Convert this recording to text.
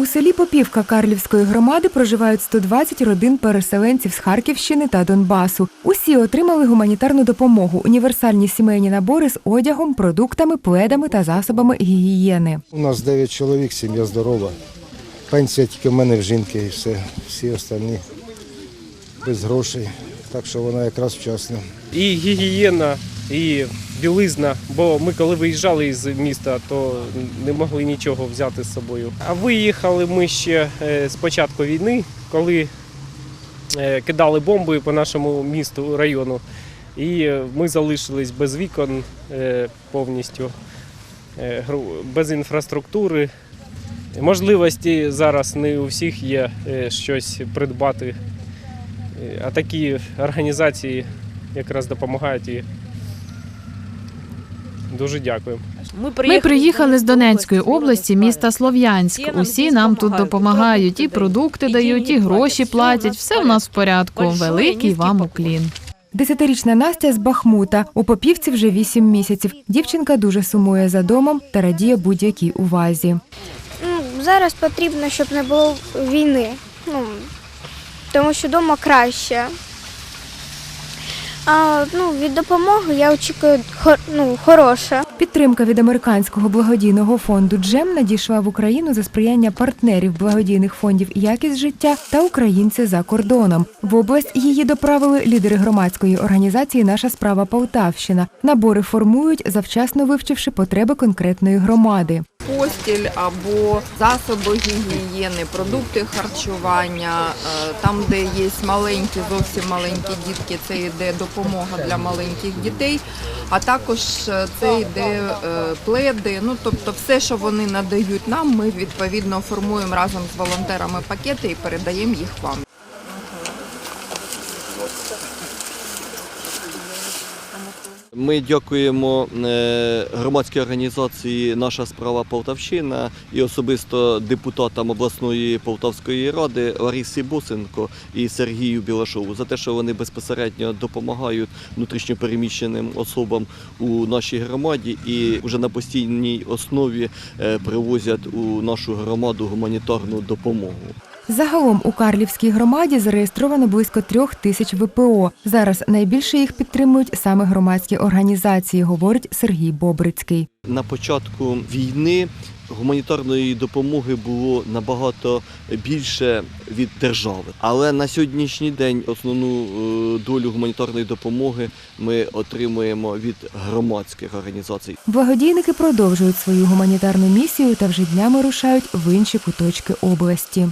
У селі Попівка Карлівської громади проживають 120 родин переселенців з Харківщини та Донбасу. Усі отримали гуманітарну допомогу, універсальні сімейні набори з одягом, продуктами, пледами та засобами гігієни. У нас 9 чоловік, сім'я здорова. Пенсія тільки в мене в жінки і все. Всі остальні без грошей. Так що вона якраз вчасно. і гігієна, і білизна. Бо ми коли виїжджали із міста, то не могли нічого взяти з собою. А виїхали ми ще е, з початку війни, коли е, кидали бомби по нашому місту, району. І ми залишились без вікон е, повністю, без інфраструктури. Можливості зараз не у всіх є щось придбати. А такі організації якраз допомагають дуже дякую. Ми приїхали з Донецької області, міста Слов'янськ. Усі нам тут допомагають, і продукти дають, і гроші платять. Все в нас в порядку. Великий вам уклін. Десятирічна Настя з Бахмута. У Попівці вже 8 місяців. Дівчинка дуже сумує за домом та радіє будь-якій увазі. Ну, зараз потрібно, щоб не було війни. Ну, тому що вдома краще. А ну, від допомоги я очікую ну, хороше. Підтримка від американського благодійного фонду Джем надійшла в Україну за сприяння партнерів благодійних фондів Якість життя та українці за кордоном. В область її доправили лідери громадської організації Наша справа Полтавщина. Набори формують, завчасно вивчивши потреби конкретної громади. Постіль або засоби гігієни, продукти харчування. Е, Там, де є маленькі, зовсім маленькі дітки, це йде допомога для маленьких дітей. А також е, це йде е, пледи. Ну тобто, все, що вони надають нам, ми відповідно формуємо разом з волонтерами пакети і передаємо їх вам. Ми дякуємо е, громадській організації Наша справа Полтавщина і особисто депутатам обласної Полтавської ради Ларисі Босенко і Сергію Білашову за те, що вони безпосередньо допомагають внутрішньопереміщеним особам у нашій громаді і вже на постійній основі е, привозять у нашу громаду гуманітарну допомогу. Загалом у Карлівській громаді зареєстровано близько трьох тисяч ВПО. Зараз найбільше їх підтримують саме громадські організації, говорить Сергій Бобрицький. На початку війни гуманітарної допомоги було набагато більше від держави. Але на сьогоднішній день основну е, долю гуманітарної допомоги ми отримуємо від громадських організацій. Благодійники продовжують свою гуманітарну місію та вже днями рушають в інші куточки області.